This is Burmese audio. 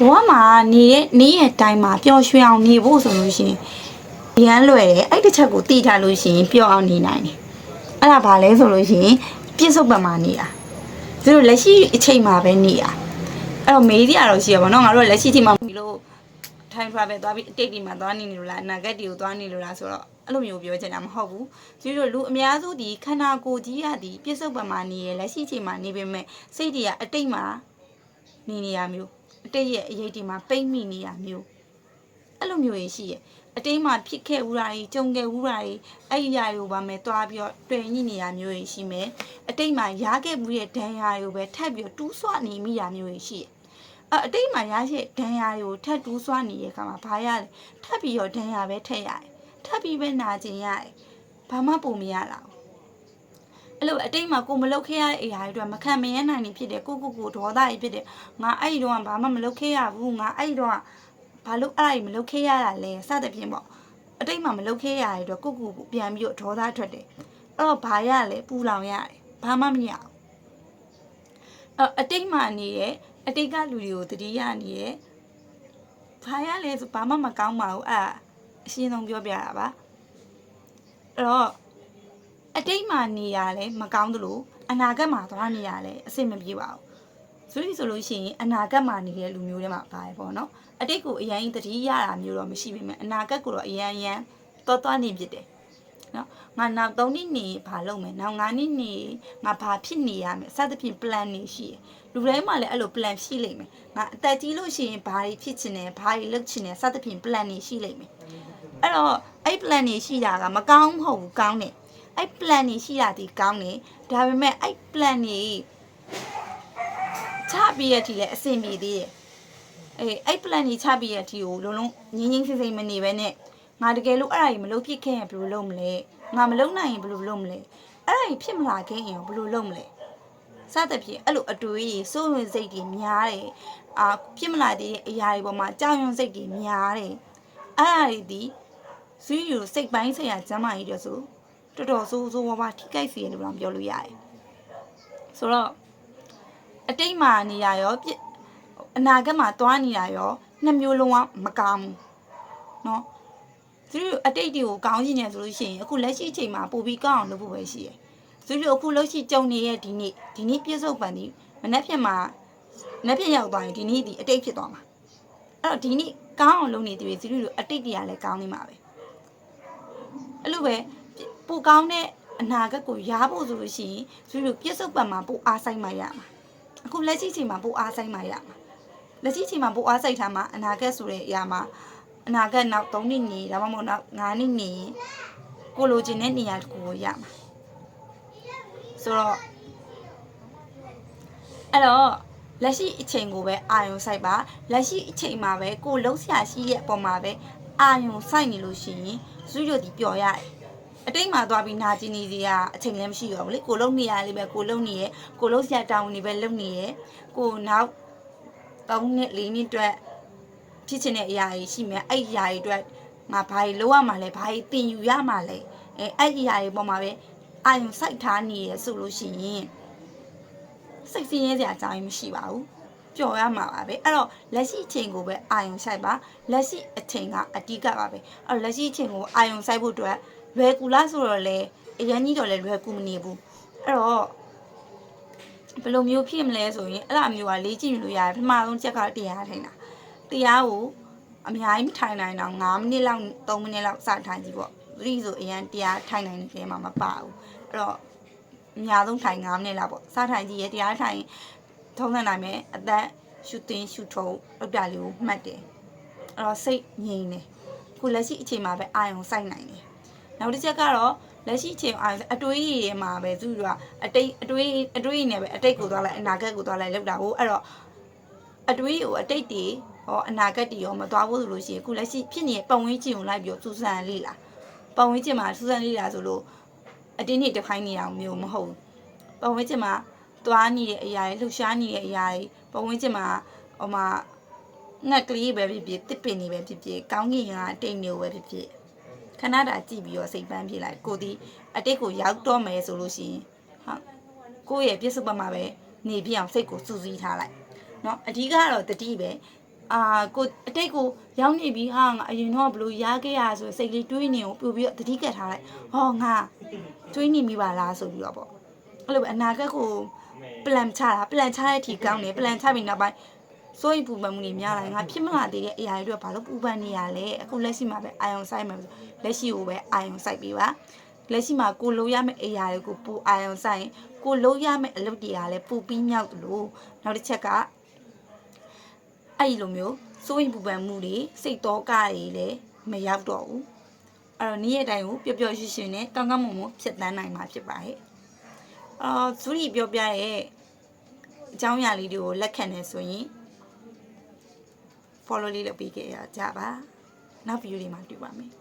ဘဝမှာနေတဲ့နေ့ရဲ့တိုင်းမှာပျော်ရွှင်အောင်နေဖို့ဆိုလို့ရှိရင်ရမ်းလွယ်တယ်အဲ့တစ်ချက်ကိုသိထားလို့ရှိရင်ပျော်အောင်နေနိုင်တယ်အဲ့ဒါဘာလဲဆိုလို့ရှိရင်ပြည့်စုံပတ်မှာနေတာသူတို့လက်ရှိအချိန်မှာပဲနေတာအဲ့တော့မေးကြရတော့ရှိရပါတော့ငါတို့ကလက်ရှိအချိန်မှာဒီလို time travel သွားပြီးအတိတ်ဒီမှာသွားနေနေလို့လားအနာဂတ်ဒီကိုသွားနေလို့လားဆိုတော့အဲ့လိုမျိုးပြောချင်တာမဟုတ်ဘူးသူတို့လူအများစုဒီခန္ဓာကိုယ်ကြီးရဒီပြည့်စုံပတ်မှာနေရလက်ရှိအချိန်မှာနေပေမဲ့စိတ်တွေကအတိတ်မှာနေနေရမျိုး အတိတ်ရဲ့အရေးဒီမှာပိတ်မိနေရမျိုးအဲ့လိုမျိုးကြီးရှိရဲ့အတိတ်မှာဖြစ်ခဲ့ဦးတာကြီးကြုံခဲ့ဦးတာကြီးအဲ့ဒီຢာတွေကိုပါမယ်တွားပြီးတော့တွေ့ညိနေရမျိုးကြီးရှိမယ်အတိတ်မှာရားခဲ့မှုရဲ့ဒဏ်ရာတွေကိုပဲထပ်ပြီးတော့တူးဆွနေမိရမျိုးကြီးရှိရဲ့အဲ့အတိတ်မှာရရှိတဲ့ဒဏ်ရာတွေကိုထပ်တူးဆွနေတဲ့အခါမှာဘာရလဲထပ်ပြီးတော့ဒဏ်ရာပဲထည့်ရတယ်ထပ်ပြီးပဲနာကျင်ရတယ်ဘာမှပုံမရတော့ဘူး အဲ့လိုအတိတ်မှာကိုမလုပ်ခဲ့ရတဲ့အရာတွေအတွက်မခံမရနိုင်နေဖြစ်တယ်ကိုကိုကိုဒေါသကြီးဖြစ်တယ်ငါအဲ့ဒီတော့ကဘာမှမလုပ်ခဲ့ရဘူးငါအဲ့ဒီတော့ကဘာလို့အဲ့ဒါကြီးမလုပ်ခဲ့ရတာလဲစသဖြင့်ပေါ့အတိတ်မှာမလုပ်ခဲ့ရတဲ့အတွက်ကိုကိုကိုပြန်ပြီးတော့ဒေါသထွက်တယ်အဲ့တော့ဘာရလဲပူလောင်ရတယ်ဘာမှမရဘူးအဲ့အတိတ်မှာနေရဲ့အတိတ်ကလူတွေကိုတတိယနေရဲ့ဘာရလဲဆိုဘာမှမကောင်းပါဘူးအဲ့ဒါအရှင်းဆုံးပြောပြတာပါအဲ့တော့ အတိတ်မှာနေရလဲမကောင်းသလိုအနာဂတ်မှာသွားနေရလဲအဆင်မပြေပါဘူးဆိုရင်ဆိုလို့ရှိရင်အနာဂတ်မှာနေတဲ့လူမျိုးတွေမှာပါတယ်ပေါ့နော်အတိတ်ကိုအရင်တတိရတာမျိုးတော့မရှိပေမဲ့အနာဂတ်ကိုတော့အရင်အရင်တော်တော်နေဖြစ်တယ်နော်ငါနောက်3နှစ်နေဘာလုပ်မယ်နောက်9နှစ်နေငါဘာဖြစ်နေရမယ်စသဖြင့် plan နေရှိတယ်လူတိုင်းမှာလည်းအဲ့လို plan ရှိလိမ့်မယ်ငါအသက်ကြီးလို့ရှိရင်ဘာတွေဖြစ်ချင်တယ်ဘာတွေလုပ်ချင်တယ်စသဖြင့် plan နေရှိလိမ့်မယ်အဲ့တော့အဲ့ plan နေရှိတာကမကောင်းမဟုတ်ဘူးကောင်းတယ် အဲ့ plan နေရှိတာဒီကောင်းနေဒါပေမဲ့အဲ့ plan နေချပြီးရတီလည်းအဆင်ပြေသေးတယ်အေးအဲ့ plan နေချပြီးရတီကိုလုံးလုံးငင်းငင်းစိမ့်စိမ့်မနေပဲနဲ့ငါတကယ်လို့အဲ့ဒါကြီးမလုပ်ဖြစ်ခဲ့ရင်ဘယ်လိုလုပ်မလဲငါမလုပ်နိုင်ရင်ဘယ်လိုလုပ်မလဲအဲ့ဒါကြီးဖြစ်မလာခဲ့ရင်ဘယ်လိုလုပ်မလဲစသဖြင့်အဲ့လိုအတွေ့အကြုံစိုးဝင်စိတ်တွေများတယ်အာဖြစ်မလာသေးတဲ့အရာတွေပေါ်မှာကြောက်ရွံ့စိတ်တွေများတယ်အဲ့ဒါတွေဒီဇီးယူစိတ်ပိုင်းဆိုင်ရာကျမ်းမာရေးတွေဆို တော်တော်ဆိုးဆိုးဝါးဝါးထိခိုက်စီတယ်လို့တော့ပြောလို့ရတယ်ဆိုတော့အတိတ်မှာနေရရောပြအနာဂတ်မှာသွားနေရရောနှစ်မျိုးလုံးကမကောင်းဘူးเนาะသူတို့အတိတ်တွေကိုကောင်းချင်တယ်ဆိုလို့ရှိရင်အခုလက်ရှိအချိန်မှာပိုပြီးကောင်းအောင်လုပ်ဖို့ပဲရှိရယ်သူတို့အခုလက်ရှိကြုံနေရဲ့ဒီနေ့ဒီနေ့ပြည့်စုံပန်ဒီမနေ့ဖြန်မှာမနေ့ဖြန်ရောက်သွားရင်ဒီနေ့ဒီအတိတ်ဖြစ်သွားမှာအဲ့တော့ဒီနေ့ကောင်းအောင်လုပ်နေတယ်သူတို့အတိတ်တွေကလည်းကောင်းနေမှာပဲအဲ့လိုပဲ ပိုကောင်းတဲ့အနာဂတ်ကိုရားဖို့ဆိုလို့ရှိရင်သူတို့ပြစ္ဆုတ်ပတ်မှာပိုအားဆိုင်မှရမှာအခုလက်ရှိချိန်မှာပိုအားဆိုင်မှရမှာလက်ရှိချိန်မှာပိုအားဆိုင်ထားမှာအနာဂတ်ဆိုတဲ့အရာမှာအနာဂတ်နောက်3နှစ်နေဒါမှမဟုတ်နောက်9နှစ်နေရင်ကိုလိုချင်တဲ့နေရာတစ်ခုကိုရမှာဆိုတော့အဲ့တော့လက်ရှိအချိန်ကိုပဲအာရုံစိုက်ပါလက်ရှိအချိန်မှာပဲကိုလှုပ်ရှားရှိတဲ့အပေါ်မှာပဲအာရုံစိုက်နေလို့ရှိရင်ဇူးတို့ဒီပျော်ရတယ် အတိတ်မှာသွားပြီးနာကျင်နေစီကအချိန်လည်းမရှိတော့ဘူးလေကိုလုံးနေရလေးပဲကိုလုံးနေရကိုလုံးဆရာတောင်းနေပဲလုံနေရကိုနောက်3နှစ်4နှစ်အတွက်ဖြစ်ချင်တဲ့အရာကြီးရှိမယ်အဲ့ဒီအရာကြီးအတွက်ငါဘာကြီးလုပ်ရမှာလဲဘာကြီးတင်ယူရမှာလဲအဲအဲ့ဒီအရာကြီးပေါ်မှာပဲအာယုံစိုက်ထားနေရဆိုလို့ရှိရင်စိတ်ဆင်းရဲစရာအကြောင်းမရှိပါဘူးပျော်ရမှာပါပဲအဲ့တော့လက်ရှိအချိန်ကိုပဲအာယုံဆိုင်ပါလက်ရှိအချိန်ကအဓိကပါပဲအဲ့တော့လက်ရှိအချိန်ကိုအာယုံဆိုင်ဖို့အတွက် လွယ်ကူလားဆိုတော့လေအရန်ကြီးတော့လေလွယ်ကူမနေဘူးအဲ့တော့ဘယ်လိုမျိုးဖြစ်မလဲဆိုရင်အဲ့လိုမျိုးကလေ့ကျင့်လို့ရတယ်ပထမဆုံးချက်ကတရားထိုင်တာတရားကိုအများကြီးမထိုင်နိုင်တော့9မိနစ်လောက်3မိနစ်လောက်စထိုင်ကြည့်ပေါ့သတိဆိုအရန်တရားထိုင်နိုင်တယ်မှာမပါဘူးအဲ့တော့အများဆုံးထိုင်9မိနစ်လောက်ပေါ့စထိုင်ကြည့်ရတရားထိုင်ထုံးစံနိုင်မယ်အသက်ရှူတင်ရှူထုံလောက်တာလေးကိုမှတ်တယ်အဲ့တော့စိတ်ငြိမ်တယ်ခုလက်ရှိအချိန်မှာပဲအာရုံစိုက်နိုင်တယ် နောက်တစ်ချက်ကတော့လက်ရှိချိန်အာအတွေးရည်မှာပဲသူတို့ကအတိတ်အတွေးအတွေးနဲ့ပဲအတိတ်ကိုသွားလိုက်အနာဂတ်ကိုသွားလိုက်လောက်တာကိုအဲ့တော့အတွေးကိုအတိတ်တွေဟောအနာဂတ်တွေရောမသွားဘူးဆိုလို့ရှိရင်အခုလက်ရှိဖြစ်နေတဲ့ပတ်ဝန်းကျင်ကိုလိုက်ပြီးစူးစမ်းလေ့လာပတ်ဝန်းကျင်မှာစူးစမ်းလေ့လာဆိုလို့အတင်းနေတစ်ခိုင်းနေအောင်မျိုးမဟုတ်ဘူးပတ်ဝန်းကျင်မှာသွားနေတဲ့အရာတွေလှူရှားနေတဲ့အရာတွေပတ်ဝန်းကျင်မှာဟိုမှာငှက်ကလေးပဲဖြစ်ဖြစ်တစ်ပင်တွေပဲဖြစ်ဖြစ်ကောင်းကင်ကတိတ်နေပဲဖြစ်ဖြစ် ခဏတာကြည့်ပြီးတော့စိတ်ပန်းပြေးလိုက်ကိုဒီအတိတ်ကိုရောက်တော့မယ်ဆိုလို့ရှိရင်ဟုတ်ကိုယ့်ရဲ့ပြစ္ဆုတ်ပတ်မှာပဲနေပြအောင်စိတ်ကိုစူးစီးထားလိုက်เนาะအဓိကတော့တတိပဲ အာကိုအတိတ်ကိုရောက်နေပြီဟာငါအရင်တော့ဘလို့ရားခဲ့ရဆိုစိတ်လေးတွေးနေကိုပို့ပြီးတော့တတိကတ်ထားလိုက်ဟောငါတွေးနေမိပါလားဆိုပြီးတော့ပေါ့အဲ့လိုပဲအနာဂတ်ကို plan ချတာ plan ချတဲ့အထိကောင်းတယ် plan ချပြီးနောက်ပိုင်း စိုးရိမ်ပူပန်မှုတွေများလာရင်ငါဖြစ်မလာသေးတဲ့အရာတွေတော့ဘာလို့ပူပန်နေရလဲအခုလက်ရှိမှာပဲအာယုံဆိုင်မှာပဲလက်ရှိကိုပဲအာယုံဆိုင်ပြီးပါလက်ရှိမှာကိုလိုရမယ့်အရာတွေကိုပူအာယုံဆိုင်ရင်ကိုလိုရမယ့်အလုပ်တွေကလည်းပူပြီးမြောက်သလိုနောက်တစ်ချက်ကအဲ့ဒီလိုမျိုးစိုးရိမ်ပူပန်မှုတွေစိတ်တော့ကတွေလည်းမရောက်တော့ဘူးအဲ့တော့နေ့ရက်တိုင်းကိုပျော်ပျော်ရွှင်ရွှင်နဲ့ကောင်းကောင်းမွန်မွန်ဖြစ်တန်းနိုင်မှာဖြစ်ပါရဲ့အော်ဇူရီပြောပြရဲ့အကြောင်းအရာလေးတွေကိုလက်ခံနေဆိုရင် follow လေးလုပ်ပေးခဲ့ရကြပါနောက် video လေးမှာတွေ့ပါမယ်